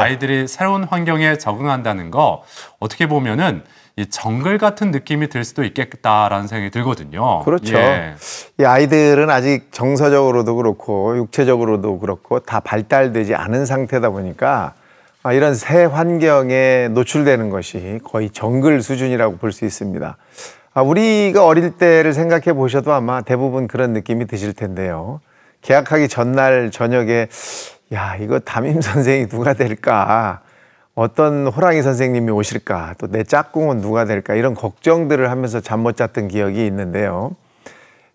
아이들이 새로운 환경에 적응한다는 거 어떻게 보면은 이 정글 같은 느낌이 들 수도 있겠다라는 생각이 들거든요. 그렇죠. 예. 이 아이들은 아직 정서적으로도 그렇고 육체적으로도 그렇고 다 발달되지 않은 상태다 보니까 아, 이런 새 환경에 노출되는 것이 거의 정글 수준이라고 볼 수 있습니다. 아, 우리가 어릴 때를 생각해 보셔도 아마 대부분 그런 느낌이 드실 텐데요. 계약하기 전날 저녁에 야 이거 담임 선생이 누가 될까 어떤 호랑이 선생님이 오실까 또 내 짝꿍은 누가 될까 이런 걱정들을 하면서 잠 못 잤던 기억이 있는데요.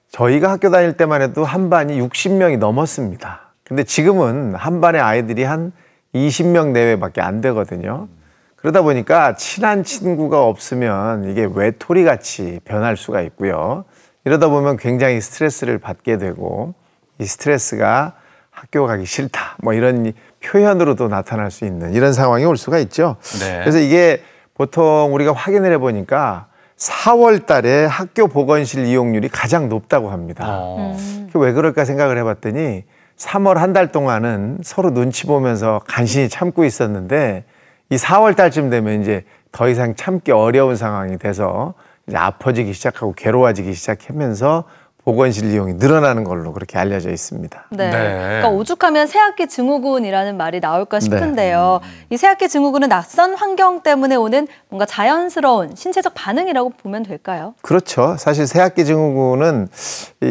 저희가 학교 다닐 때만 해도 한 반이 60명이 넘었습니다. 근데 지금은 한 반의 아이들이 한 20명 내외밖에 안 되거든요. 그러다 보니까 친한 친구가 없으면 이게 외톨이 같이 변할 수가 있고요. 이러다 보면 굉장히 스트레스를 받게 되고 이 스트레스가 학교 가기 싫다 뭐 이런 표현으로도 나타날 수 있는 이런 상황이 올 수가 있죠. 네. 그래서 이게 보통 우리가 확인을 해보니까 4월 달에 학교 보건실 이용률이 가장 높다고 합니다. 어. 음. 왜 그럴까 생각을 해봤더니 3월 한 달 동안은 서로 눈치 보면서 간신히 참고 있었는데 이 4월 달쯤 되면 이제 더 이상 참기 어려운 상황이 돼서 이제 아파지기 시작하고 괴로워지기 시작하면서 보건실 이용이 늘어나는 걸로 그렇게 알려져 있습니다. 네. 네. 그러니까 오죽하면 새학기 증후군이라는 말이 나올까 싶은데요. 네. 이 새학기 증후군은 낯선 환경 때문에 오는 뭔가 자연스러운 신체적 반응이라고 보면 될까요? 그렇죠. 사실 새학기 증후군은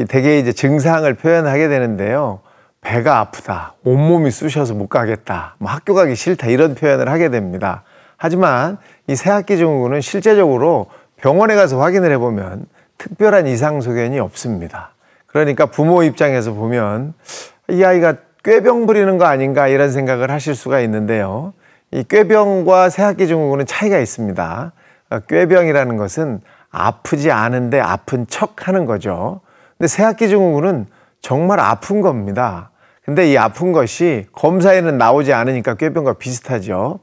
대개 이제 증상을 표현하게 되는데요. 배가 아프다, 온몸이 쑤셔서 못 가겠다, 뭐 학교 가기 싫다 이런 표현을 하게 됩니다. 하지만 이 새학기 증후군은 실제적으로 병원에 가서 확인을 해보면 특별한 이상 소견이 없습니다. 그러니까 부모 입장에서 보면 이 아이가 꾀병 부리는 거 아닌가 이런 생각을 하실 수가 있는데요. 이 꾀병과 새학기 증후군은 차이가 있습니다. 어, 꾀병이라는 것은 아프지 않은데 아픈 척 하는 거죠. 근데 새학기 증후군은 정말 아픈 겁니다. 근데 이 아픈 것이 검사에는 나오지 않으니까 꾀병과 비슷하죠.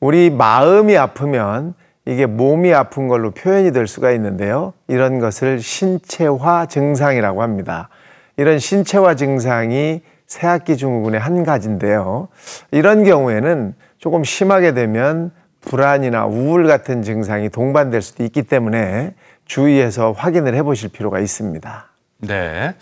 우리 마음이 아프면 이게 몸이 아픈 걸로 표현이 될 수가 있는데요. 이런 것을 신체화 증상이라고 합니다. 이런 신체화 증상이 새학기 증후군의 한 가지인데요. 이런 경우에는 조금 심하게 되면 불안이나 우울 같은 증상이 동반될 수도 있기 때문에 주의해서 확인을 해 보실 필요가 있습니다. 네.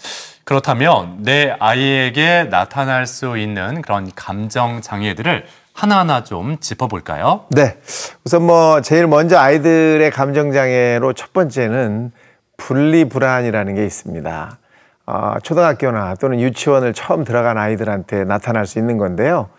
그렇다면 내 아이에게 나타날 수 있는 그런 감정 장애들을 하나하나 좀 짚어볼까요? 네. 우선 뭐 제일 먼저 아이들의 감정 장애로 첫 번째는 분리불안이라는 게 있습니다. 어, 초등학교나 또는 유치원을 처음 들어간 아이들한테 나타날 수 있는 건데요.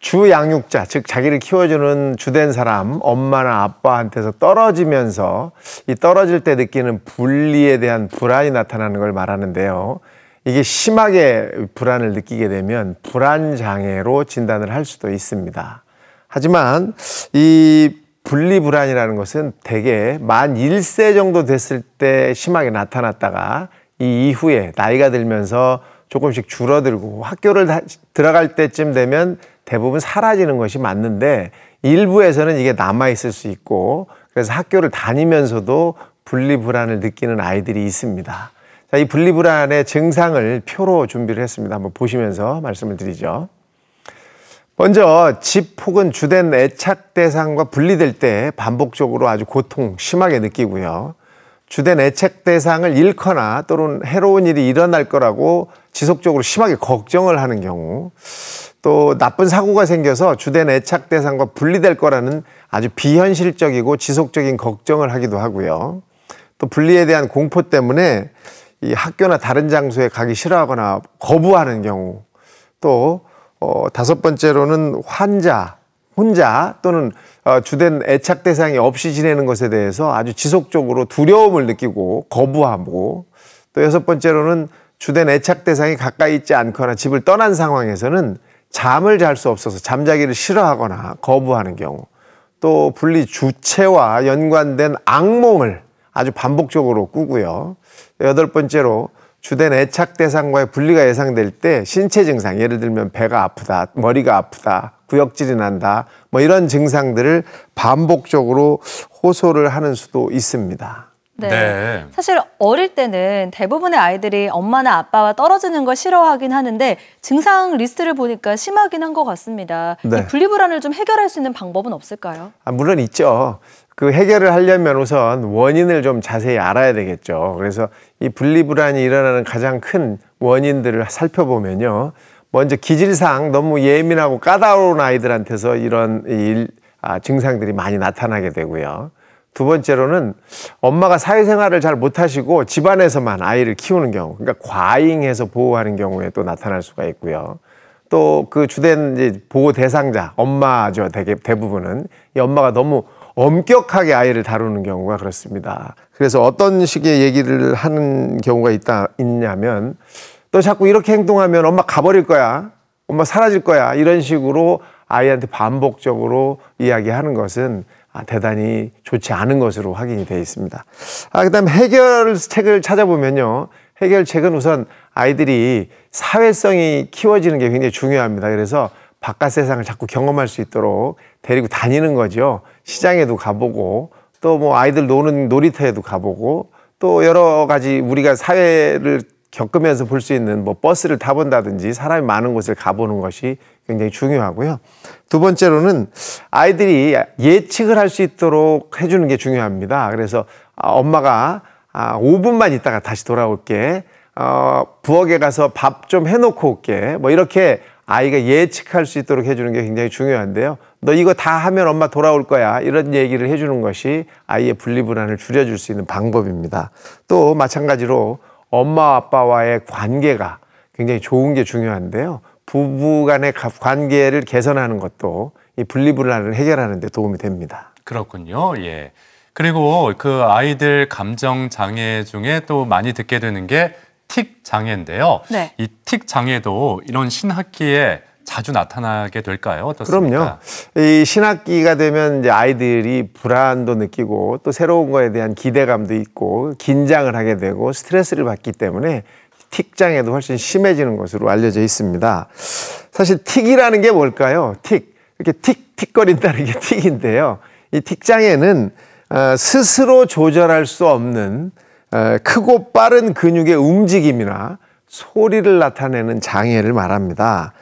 주 양육자, 즉 자기를 키워주는 주된 사람, 엄마나 아빠한테서 떨어지면서 이 떨어질 때 느끼는 분리에 대한 불안이 나타나는 걸 말하는데요. 이게 심하게 불안을 느끼게 되면 불안 장애로 진단을 할 수도 있습니다. 하지만 이 분리 불안이라는 것은 대개 만 1세 정도 됐을 때 심하게 나타났다가 이 이후에 나이가 들면서 조금씩 줄어들고 학교를 들어갈 때쯤 되면 대부분 사라지는 것이 맞는데 일부에서는 이게 남아 있을 수 있고 그래서 학교를 다니면서도 분리 불안을 느끼는 아이들이 있습니다. 자, 이 분리불안의 증상을 표로 준비를 했습니다. 한번 보시면서 말씀을 드리죠. 먼저 집 혹은 주된 애착 대상과 분리될 때 반복적으로 아주 고통 심하게 느끼고요. 주된 애착 대상을 잃거나 또는 해로운 일이 일어날 거라고 지속적으로 심하게 걱정을 하는 경우 또 나쁜 사고가 생겨서 주된 애착 대상과 분리될 거라는 아주 비현실적이고 지속적인 걱정을 하기도 하고요. 또 분리에 대한 공포 때문에 이 학교나 다른 장소에 가기 싫어하거나 거부하는 경우 또 어, 다섯 번째로는 환자 혼자 또는 어, 주된 애착 대상이 없이 지내는 것에 대해서 아주 지속적으로 두려움을 느끼고 거부하고 또 여섯 번째로는 주된 애착 대상이 가까이 있지 않거나 집을 떠난 상황에서는 잠을 잘 수 없어서 잠자기를 싫어하거나 거부하는 경우 또 분리 주체와 연관된 악몽을 아주 반복적으로 꾸고요. 여덟 번째로 주된 애착 대상과의 분리가 예상될 때 신체 증상, 예를 들면 배가 아프다, 머리가 아프다, 구역질이 난다, 뭐 이런 증상들을 반복적으로 호소를 하는 수도 있습니다. 네. 네. 사실 어릴 때는 대부분의 아이들이 엄마나 아빠와 떨어지는 걸 싫어하긴 하는데 증상 리스트를 보니까 심하긴 한 것 같습니다. 네. 이 분리불안을 좀 해결할 수 있는 방법은 없을까요? 아, 물론 있죠. 그 해결을 하려면 우선 원인을 좀 자세히 알아야 되겠죠. 그래서 이 분리불안이 일어나는 가장 큰 원인들을 살펴보면요. 먼저 기질상 너무 예민하고 까다로운 아이들한테서 이런 일, 아, 증상들이 많이 나타나게 되고요. 두 번째로는 엄마가 사회생활을 잘 못하시고 집안에서만 아이를 키우는 경우, 그러니까 과잉해서 보호하는 경우에 또 나타날 수가 있고요. 또 그 주된 이제 보호 대상자, 엄마죠. 대개, 대부분은 이 엄마가 너무 엄격하게 아이를 다루는 경우가 그렇습니다. 그래서 어떤 식의 얘기를 하는 경우가 있다, 있냐면 너 자꾸 이렇게 행동하면 엄마 가버릴 거야. 엄마 사라질 거야. 이런 식으로 아이한테 반복적으로 이야기하는 것은 아, 대단히 좋지 않은 것으로 확인이 되어 있습니다. 아, 그 다음에 해결책을 찾아보면요. 해결책은 우선 아이들이 사회성이 키워지는 게 굉장히 중요합니다. 그래서 바깥 세상을 자꾸 경험할 수 있도록 데리고 다니는 거죠. 시장에도 가보고 또 뭐 아이들 노는 놀이터에도 가보고 또 여러 가지 우리가 사회를 겪으면서 볼 수 있는 뭐 버스를 타본다든지 사람이 많은 곳을 가보는 것이 굉장히 중요하고요. 두 번째로는 아이들이 예측을 할 수 있도록 해주는 게 중요합니다. 그래서 아, 엄마가 아, 5분만 있다가 다시 돌아올게. 어, 부엌에 가서 밥 좀 해놓고 올게. 뭐 이렇게 아이가 예측할 수 있도록 해주는 게 굉장히 중요한데요. 너 이거 다 하면 엄마 돌아올 거야. 이런 얘기를 해주는 것이 아이의 분리불안을 줄여줄 수 있는 방법입니다. 또 마찬가지로 엄마 아빠와의 관계가 굉장히 좋은 게 중요한데요. 부부 간의 관계를 개선하는 것도 이 분리불안을 해결하는 데 도움이 됩니다. 그렇군요. 예. 그리고 그 아이들 감정 장애 중에 또 많이 듣게 되는 게 틱 장애인데요. 네. 이틱 장애도 이런 신학기에 자주 나타나게 될까요? 어떻습니까? 그럼요. 이 신학기가 되면 이제 아이들이 불안도 느끼고 또 새로운 거에 대한 기대감도 있고 긴장을 하게 되고 스트레스를 받기 때문에 틱 장애도 훨씬 심해지는 것으로 알려져 있습니다. 사실 틱이라는 게 뭘까요? 틱. 이렇게 틱 틱거린다는 게 틱인데요. 이 틱 장애는 어, 스스로 조절할 수 없는 어, 크고 빠른 근육의 움직임이나 소리를 나타내는 장애를 말합니다.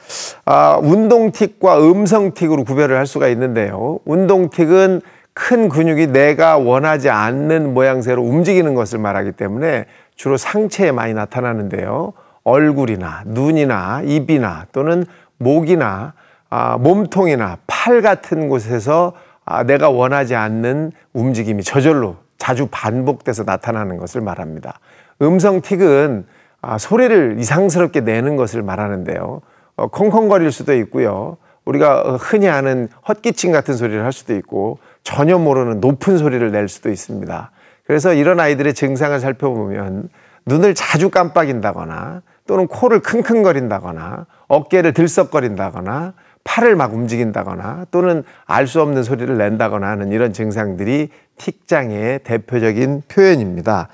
아, 운동틱과 음성틱으로 구별을 할 수가 있는데요. 운동틱은 큰 근육이 내가 원하지 않는 모양새로 움직이는 것을 말하기 때문에 주로 상체에 많이 나타나는데요. 얼굴이나 눈이나 입이나 또는 목이나 아, 몸통이나 팔 같은 곳에서 아, 내가 원하지 않는 움직임이 저절로 자주 반복돼서 나타나는 것을 말합니다. 음성 틱은 아, 소리를 이상스럽게 내는 것을 말하는데요. 어, 콩콩거릴 수도 있고요. 우리가 흔히 아는 헛기침 같은 소리를 할 수도 있고 전혀 모르는 높은 소리를 낼 수도 있습니다. 그래서 이런 아이들의 증상을 살펴보면 눈을 자주 깜빡인다거나 또는 코를 킁킁거린다거나 어깨를 들썩거린다거나 팔을 막 움직인다거나 또는 알 수 없는 소리를 낸다거나 하는 이런 증상들이 틱장애의 대표적인 표현입니다.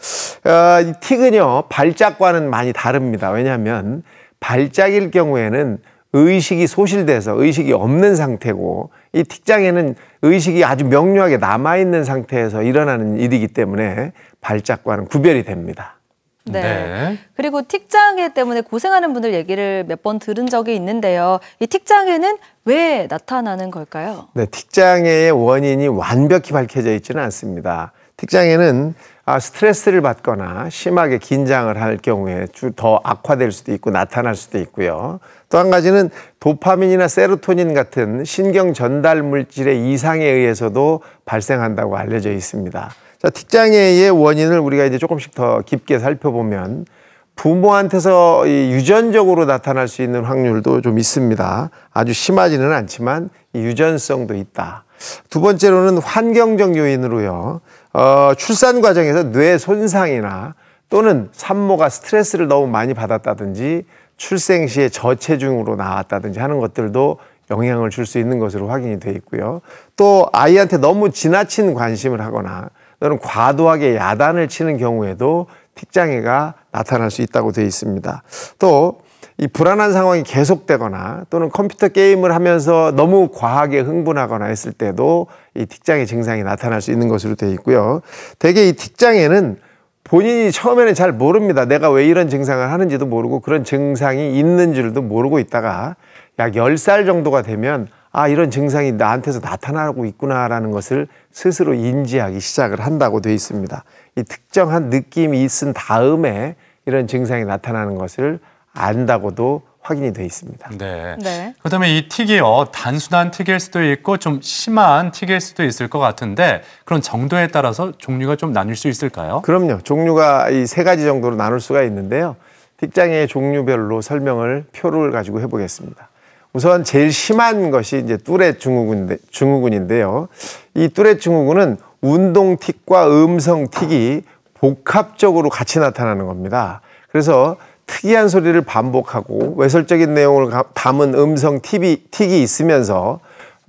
어, 이 틱은요, 발작과는 많이 다릅니다. 왜냐하면 발작일 경우에는 의식이 소실돼서 의식이 없는 상태고 이 틱장애는 의식이 아주 명료하게 남아있는 상태에서 일어나는 일이기 때문에 발작과는 구별이 됩니다. 네. 네. 그리고 틱장애 때문에 고생하는 분들 얘기를 몇 번 들은 적이 있는데요. 이 틱장애는 왜 나타나는 걸까요? 네, 틱장애의 원인이 완벽히 밝혀져 있지는 않습니다. 틱장애는 아, 스트레스를 받거나 심하게 긴장을 할 경우에 더 악화될 수도 있고 나타날 수도 있고요. 또 한 가지는 도파민이나 세로토닌 같은 신경 전달 물질의 이상에 의해서도 발생한다고 알려져 있습니다. 자, 틱장애의 원인을 우리가 이제 조금씩 더 깊게 살펴보면 부모한테서 유전적으로 나타날 수 있는 확률도 좀 있습니다. 아주 심하지는 않지만 유전성도 있다. 두 번째로는 환경적 요인으로요. 어, 출산 과정에서 뇌 손상이나 또는 산모가 스트레스를 너무 많이 받았다든지 출생 시에 저체중으로 나왔다든지 하는 것들도 영향을 줄 수 있는 것으로 확인이 돼 있고요. 또 아이한테 너무 지나친 관심을 하거나 또는 과도하게 야단을 치는 경우에도 틱장애가 나타날 수 있다고 되어 있습니다. 또 이 불안한 상황이 계속되거나 또는 컴퓨터 게임을 하면서 너무 과하게 흥분하거나 했을 때도 이 틱장의 증상이 나타날 수 있는 것으로 되어 있고요. 대개 이 틱장에는 본인이 처음에는 잘 모릅니다. 내가 왜 이런 증상을 하는지도 모르고 그런 증상이 있는 줄도 모르고 있다가 약 10살 정도가 되면 아, 이런 증상이 나한테서 나타나고 있구나라는 것을 스스로 인지하기 시작을 한다고 되어 있습니다. 이 특정한 느낌이 있은 다음에 이런 증상이 나타나는 것을 안다고도 확인이 되어 있습니다. 네. 네. 그다음에 이 틱이요 단순한 틱일 수도 있고 좀 심한 틱일 수도 있을 것 같은데 그런 정도에 따라서 종류가 좀 나뉠 수 있을까요? 그럼요. 종류가 이 세 가지 정도로 나눌 수가 있는데요. 틱장의 종류별로 설명을 표를 가지고 해보겠습니다. 우선 제일 심한 것이 이제 뚜렛 증후군인데, 증후군인데요. 이 뚜렛 증후군은 운동 틱과 음성 틱이 복합적으로 같이 나타나는 겁니다. 그래서 특이한 소리를 반복하고 외설적인 내용을 담은 음성 틱이, 틱이 있으면서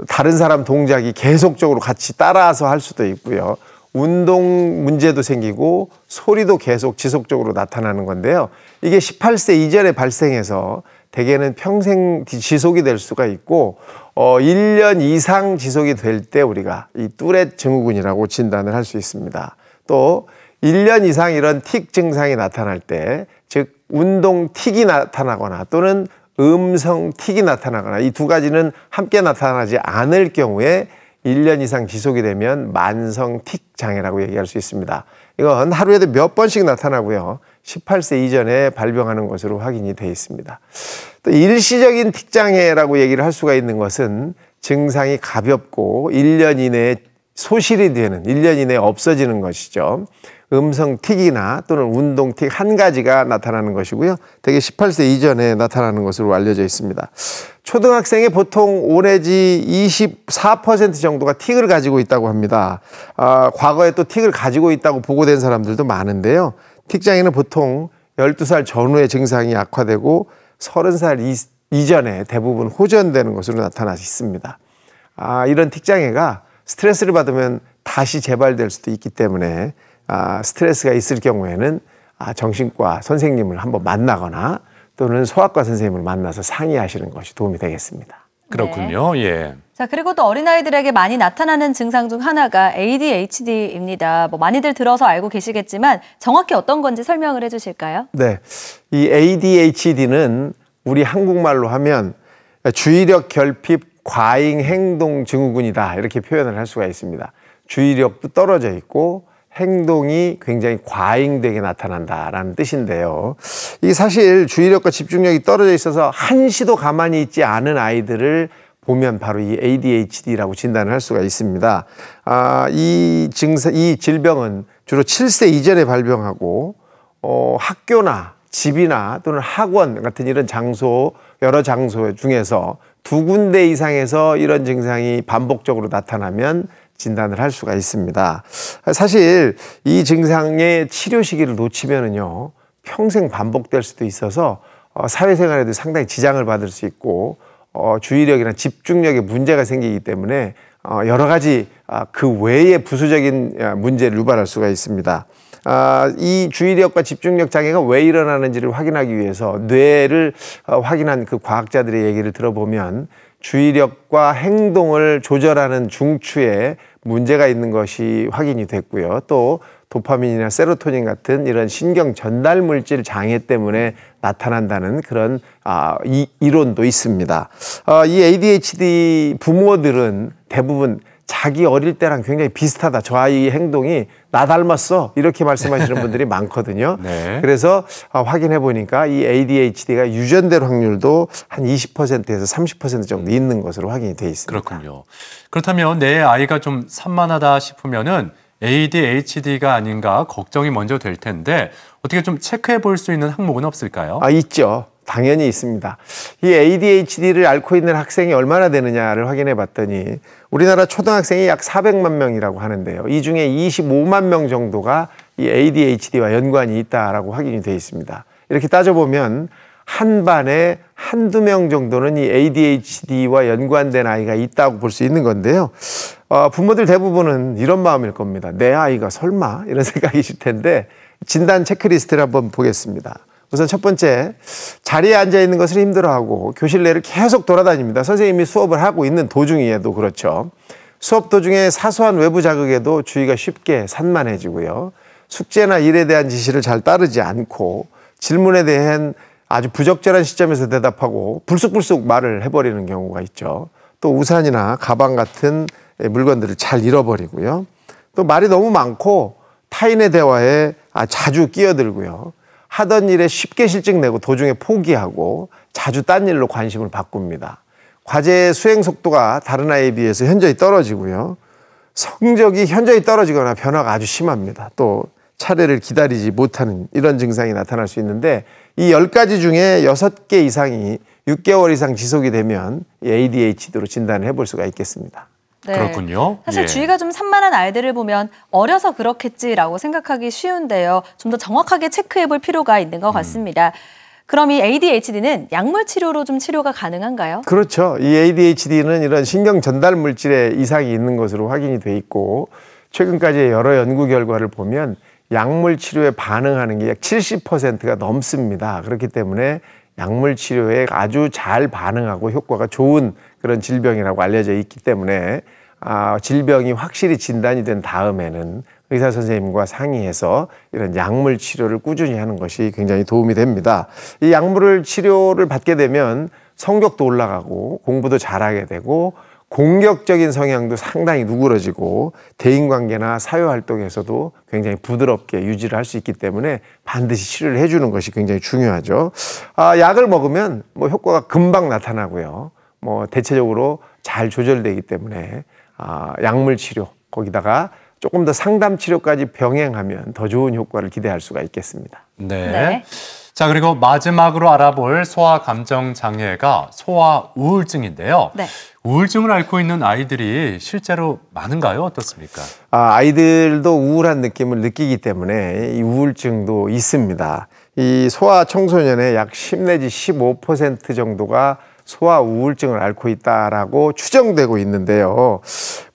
다른 사람 동작이 계속적으로 같이 따라서 할 수도 있고요. 운동 문제도 생기고 소리도 계속 지속적으로 나타나는 건데요. 이게 18세 이전에 발생해서 대개는 평생 지속이 될 수가 있고 어 1년 이상 지속이 될 때 우리가 이 뚜렛 증후군이라고 진단을 할 수 있습니다. 또 1년 이상 이런 틱 증상이 나타날 때, 즉 운동 틱이 나타나거나 또는 음성 틱이 나타나거나 이 두 가지는 함께 나타나지 않을 경우에 1년 이상 지속이 되면 만성 틱 장애라고 얘기할 수 있습니다. 이건 하루에도 몇 번씩 나타나고요. 18세 이전에 발병하는 것으로 확인이 돼 있습니다. 또 일시적인 틱 장애라고 얘기를 할 수가 있는 것은 증상이 가볍고 1년 이내에 소실이 되는 1년 이내에 없어지는 것이죠. 음성 틱이나 또는 운동 틱 한 가지가 나타나는 것이고요. 대개 18세 이전에 나타나는 것으로 알려져 있습니다. 초등학생의 보통 5 내지 24% 정도가 틱을 가지고 있다고 합니다. 아, 과거에 또 틱을 가지고 있다고 보고된 사람들도 많은데요. 틱 장애는 보통 12살 전후의 증상이 악화되고 30살 이 전에 대부분 호전되는 것으로 나타나 있습니다. 아, 이런 틱 장애가 스트레스를 받으면 다시 재발될 수도 있기 때문에 아, 스트레스가 있을 경우에는 아, 정신과 선생님을 한번 만나거나 또는 소아과 선생님을 만나서 상의하시는 것이 도움이 되겠습니다. 그렇군요. 네. 예. 자, 그리고 또 어린아이들에게 많이 나타나는 증상 중 하나가 ADHD입니다. 뭐 많이들 들어서 알고 계시겠지만 정확히 어떤 건지 설명을 해 주실까요? 네. 이 ADHD는 우리 한국말로 하면 주의력 결핍 과잉 행동 증후군이다. 이렇게 표현을 할 수가 있습니다. 주의력도 떨어져 있고 행동이 굉장히 과잉되게 나타난다라는 뜻인데요. 이게 사실 주의력과 집중력이 떨어져 있어서 한시도 가만히 있지 않은 아이들을 보면 바로 이 ADHD라고 진단을 할 수가 있습니다. 아, 이 증상, 이 질병은 주로 7세 이전에 발병하고, 어, 학교나 집이나 또는 학원 같은 이런 장소, 여러 장소 중에서 두 군데 이상에서 이런 증상이 반복적으로 나타나면 진단을 할 수가 있습니다. 사실 이 증상의 치료 시기를 놓치면은요, 평생 반복될 수도 있어서 어, 사회생활에도 상당히 지장을 받을 수 있고 어, 주의력이나 집중력에 문제가 생기기 때문에 어, 여러 가지 아, 그 외의 부수적인 아, 문제를 유발할 수가 있습니다. 아, 이 주의력과 집중력 장애가 왜 일어나는지를 확인하기 위해서 뇌를 어, 확인한 그 과학자들의 얘기를 들어보면 주의력과 행동을 조절하는 중추에 문제가 있는 것이 확인이 됐고요. 또 도파민이나 세로토닌 같은 이런 신경 전달 물질 장애 때문에 나타난다는 그런 아, 이, 이론도 있습니다. 아, 이 ADHD 부모들은 대부분 자기 어릴 때랑 굉장히 비슷하다. 저 아이 행동이 나 닮았어. 이렇게 말씀하시는 분들이 많거든요. 네. 그래서 어, 확인해 보니까 이 ADHD가 유전될 확률도 한 20%에서 30% 정도 있는 것으로 확인이 돼 있습니다. 그렇군요. 그렇다면 내 아이가 좀 산만하다 싶으면은 ADHD가 아닌가 걱정이 먼저 될 텐데 어떻게 좀 체크해 볼 수 있는 항목은 없을까요? 아, 있죠. 당연히 있습니다. 이 ADHD를 앓고 있는 학생이 얼마나 되느냐를 확인해 봤더니 우리나라 초등학생이 약 400만 명이라고 하는데요. 이 중에 25만 명 정도가 이 ADHD와 연관이 있다라고 확인이 되어 있습니다. 이렇게 따져보면 한 반에 한두 명 정도는 이 ADHD와 연관된 아이가 있다고 볼 수 있는 건데요. 어, 부모들 대부분은 이런 마음일 겁니다. 내 아이가 설마? 이런 생각이실 텐데 진단 체크리스트를 한번 보겠습니다. 우선 첫 번째, 자리에 앉아 있는 것을 힘들어하고 교실 내를 계속 돌아다닙니다. 선생님이 수업을 하고 있는 도중에도 그렇죠. 수업 도중에 사소한 외부 자극에도 주의가 쉽게 산만해지고요. 숙제나 일에 대한 지시를 잘 따르지 않고 질문에 대한 아주 부적절한 시점에서 대답하고 불쑥불쑥 말을 해버리는 경우가 있죠. 또 우산이나 가방 같은 물건들을 잘 잃어버리고요. 또 말이 너무 많고 타인의 대화에 아, 자주 끼어들고요. 하던 일에 쉽게 실증내고 도중에 포기하고 자주 딴 일로 관심을 바꿉니다. 과제 수행 속도가 다른 아이에 비해서 현저히 떨어지고요. 성적이 현저히 떨어지거나 변화가 아주 심합니다. 또 차례를 기다리지 못하는 이런 증상이 나타날 수 있는데 이 열가지 중에 여섯 개 이상이 6개월 이상 지속이 되면 ADHD로 진단을 해볼 수가 있겠습니다. 네. 그렇군요. 사실 예. 주의가 좀 산만한 아이들을 보면 어려서 그렇겠지라고 생각하기 쉬운데요. 좀 더 정확하게 체크해 볼 필요가 있는 것 같습니다. 그럼 이 ADHD는 약물 치료로 좀 치료가 가능한가요? 그렇죠. 이 ADHD는 이런 신경 전달 물질에 이상이 있는 것으로 확인이 돼 있고 최근까지의 여러 연구 결과를 보면 약물 치료에 반응하는 게 약 70%가 넘습니다. 그렇기 때문에 약물 치료에 아주 잘 반응하고 효과가 좋은 그런 질병이라고 알려져 있기 때문에 아, 질병이 확실히 진단이 된 다음에는 의사 선생님과 상의해서 이런 약물 치료를 꾸준히 하는 것이 굉장히 도움이 됩니다. 이 약물을 치료를 받게 되면 성격도 올라가고 공부도 잘하게 되고 공격적인 성향도 상당히 누그러지고 대인관계나 사회활동에서도 굉장히 부드럽게 유지를 할 수 있기 때문에 반드시 치료를 해주는 것이 굉장히 중요하죠. 아, 약을 먹으면 뭐 효과가 금방 나타나고요. 뭐 대체적으로 잘 조절되기 때문에 아, 약물 치료 거기다가 조금 더 상담 치료까지 병행하면 더 좋은 효과를 기대할 수가 있겠습니다. 네. 네. 자, 그리고 마지막으로 알아볼 소아 감정 장애가 소아 우울증인데요. 네. 우울증을 앓고 있는 아이들이 실제로 많은가요? 어떻습니까? 아, 아이들도 우울한 느낌을 느끼기 때문에 이 우울증도 있습니다. 이 소아 청소년의 약 10 내지 15% 정도가 소아 우울증을 앓고 있다라고 추정되고 있는데요.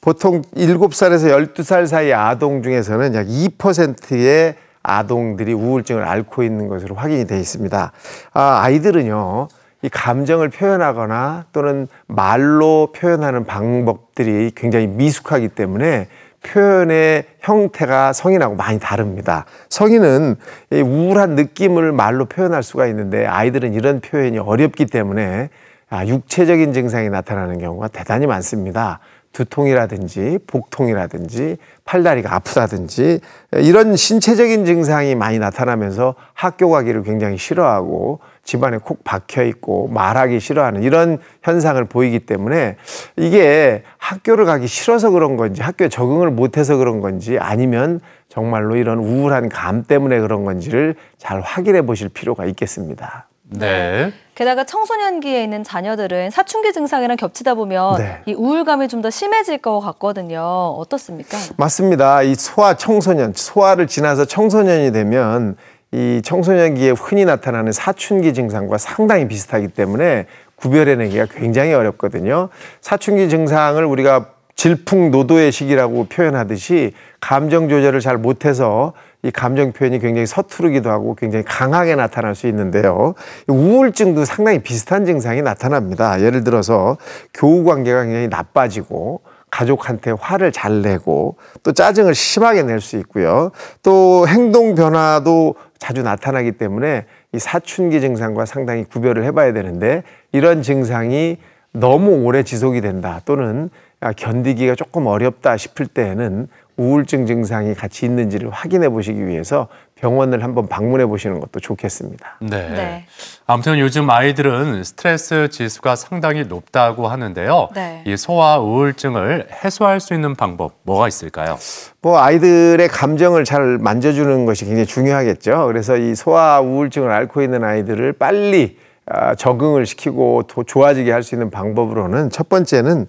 보통 7살에서 12살 사이 아동 중에서는 약 2%의 아동들이 우울증을 앓고 있는 것으로 확인이 돼 있습니다. 아, 아이들은요. 이 감정을 표현하거나 또는 말로 표현하는 방법들이 굉장히 미숙하기 때문에 표현의 형태가 성인하고 많이 다릅니다. 성인은 이 우울한 느낌을 말로 표현할 수가 있는데 아이들은 이런 표현이 어렵기 때문에 아, 육체적인 증상이 나타나는 경우가 대단히 많습니다. 두통이라든지 복통이라든지 팔다리가 아프다든지 이런 신체적인 증상이 많이 나타나면서 학교 가기를 굉장히 싫어하고 집안에 콕 박혀 있고 말하기 싫어하는 이런 현상을 보이기 때문에 이게 학교를 가기 싫어서 그런 건지 학교에 적응을 못해서 그런 건지 아니면 정말로 이런 우울한 감 때문에 그런 건지를 잘 확인해 보실 필요가 있겠습니다. 네. 게다가 청소년기에 있는 자녀들은 사춘기 증상이랑 겹치다 보면 네. 이 우울감이 좀 더 심해질 것 같거든요. 어떻습니까? 맞습니다. 이 소아 청소년, 소아를 지나서 청소년이 되면 이 청소년기에 흔히 나타나는 사춘기 증상과 상당히 비슷하기 때문에 구별해내기가 굉장히 어렵거든요. 사춘기 증상을 우리가 질풍노도의 시기라고 표현하듯이 감정 조절을 잘 못해서 이 감정 표현이 굉장히 서투르기도 하고 굉장히 강하게 나타날 수 있는데요. 우울증도 상당히 비슷한 증상이 나타납니다. 예를 들어서 교우 관계가 굉장히 나빠지고 가족한테 화를 잘 내고 또 짜증을 심하게 낼 수 있고요. 또 행동 변화도 자주 나타나기 때문에 이 사춘기 증상과 상당히 구별을 해봐야 되는데 이런 증상이 너무 오래 지속이 된다 또는 아, 견디기가 조금 어렵다 싶을 때에는 우울증 증상이 같이 있는지를 확인해 보시기 위해서 병원을 한번 방문해 보시는 것도 좋겠습니다. 네. 네. 아무튼 요즘 아이들은 스트레스 지수가 상당히 높다고 하는데요. 네. 이 소아 우울증을 해소할 수 있는 방법 뭐가 있을까요? 뭐 아이들의 감정을 잘 만져주는 것이 굉장히 중요하겠죠. 그래서 이 소아 우울증을 앓고 있는 아이들을 빨리 아, 적응을 시키고 더 좋아지게 할 수 있는 방법으로는 첫 번째는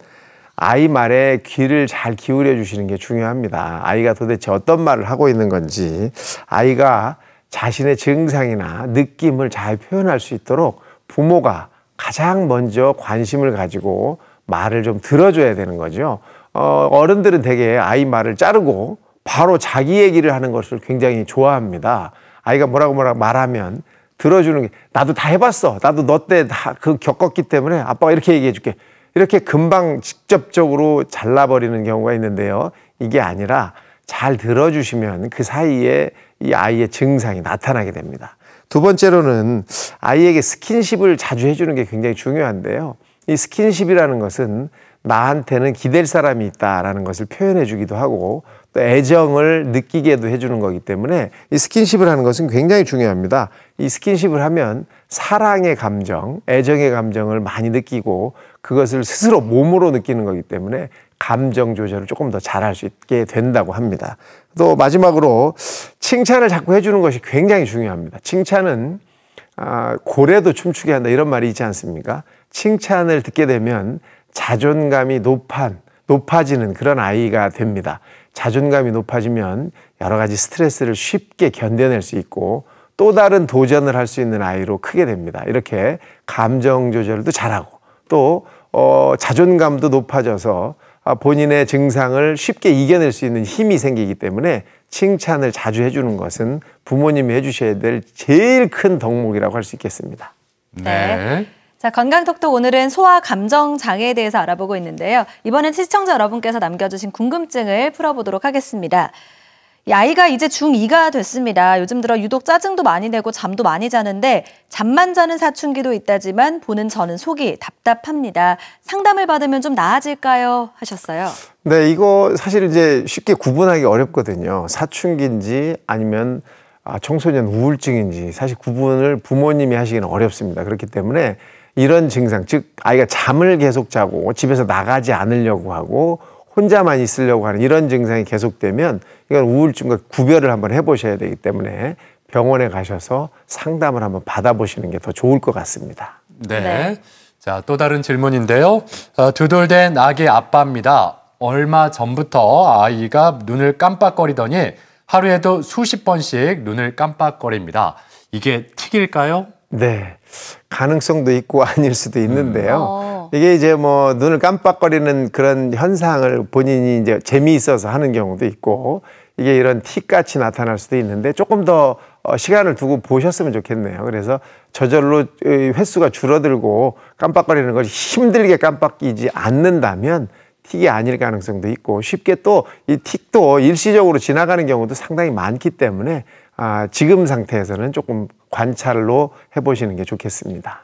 아이 말에 귀를 잘 기울여 주시는 게 중요합니다. 아이가 도대체 어떤 말을 하고 있는 건지 아이가 자신의 증상이나 느낌을 잘 표현할 수 있도록 부모가 가장 먼저 관심을 가지고 말을 좀 들어줘야 되는 거죠. 어, 어른들은 되게 아이 말을 자르고 바로 자기 얘기를 하는 것을 굉장히 좋아합니다. 아이가 뭐라고 뭐라고 말하면 들어주는 게 나도 다 해봤어. 나도 너 때 다 그 겪었기 때문에 아빠가 이렇게 얘기해 줄게. 이렇게 금방 직접적으로 잘라버리는 경우가 있는데요. 이게 아니라 잘 들어주시면 그 사이에 이 아이의 증상이 나타나게 됩니다. 두 번째로는 아이에게 스킨십을 자주 해주는 게 굉장히 중요한데요. 이 스킨십이라는 것은 나한테는 기댈 사람이 있다라는 것을 표현해 주기도 하고 또 애정을 느끼게도 해주는 거기 때문에 이 스킨십을 하는 것은 굉장히 중요합니다. 이 스킨십을 하면 사랑의 감정, 애정의 감정을 많이 느끼고 그것을 스스로 몸으로 느끼는 거기 때문에 감정 조절을 조금 더 잘할 수 있게 된다고 합니다. 또 마지막으로 칭찬을 자꾸 해주는 것이 굉장히 중요합니다. 칭찬은 아, 고래도 춤추게 한다 이런 말이 있지 않습니까? 칭찬을 듣게 되면 자존감이 높아, 높아지는 그런 아이가 됩니다. 자존감이 높아지면 여러 가지 스트레스를 쉽게 견뎌낼 수 있고 또 다른 도전을 할 수 있는 아이로 크게 됩니다. 이렇게 감정 조절도 잘하고 또 어, 자존감도 높아져서 아, 본인의 증상을 쉽게 이겨낼 수 있는 힘이 생기기 때문에 칭찬을 자주 해주는 것은 부모님이 해주셔야 될 제일 큰 덕목이라고 할 수 있겠습니다. 네. 자, 건강톡톡 오늘은 소아 감정 장애에 대해서 알아보고 있는데요. 이번엔 시청자 여러분께서 남겨주신 궁금증을 풀어보도록 하겠습니다. 이 아이가 이제 중2가 됐습니다. 요즘 들어 유독 짜증도 많이 내고 잠도 많이 자는데 잠만 자는 사춘기도 있다지만 보는 저는 속이 답답합니다. 상담을 받으면 좀 나아질까요? 하셨어요. 네, 이거 사실 이제 쉽게 구분하기 어렵거든요. 사춘기인지 아니면 아, 청소년 우울증인지 사실 구분을 부모님이 하시기는 어렵습니다. 그렇기 때문에 이런 증상, 즉 아이가 잠을 계속 자고 집에서 나가지 않으려고 하고 혼자만 있으려고 하는 이런 증상이 계속되면 이건 우울증과 구별을 한번 해보셔야 되기 때문에 병원에 가셔서 상담을 한번 받아보시는 게 더 좋을 것 같습니다. 네. 네. 자, 또 다른 질문인데요. 어, 두돌된 아기 아빠입니다. 얼마 전부터 아이가 눈을 깜빡거리더니 하루에도 수십 번씩 눈을 깜빡거립니다. 이게 틱일까요? 네. 가능성도 있고 아닐 수도 있는데요. 음. 어. 이게 이제 뭐 눈을 깜빡거리는 그런 현상을 본인이 이제 재미있어서 하는 경우도 있고 이게 이런 틱같이 나타날 수도 있는데 조금 더 어, 시간을 두고 보셨으면 좋겠네요. 그래서 저절로 횟수가 줄어들고 깜빡거리는 것이 힘들게 깜빡이지 않는다면 틱이 아닐 가능성도 있고 쉽게 또 이 틱도 일시적으로 지나가는 경우도 상당히 많기 때문에 아, 지금 상태에서는 조금 관찰로 해보시는 게 좋겠습니다.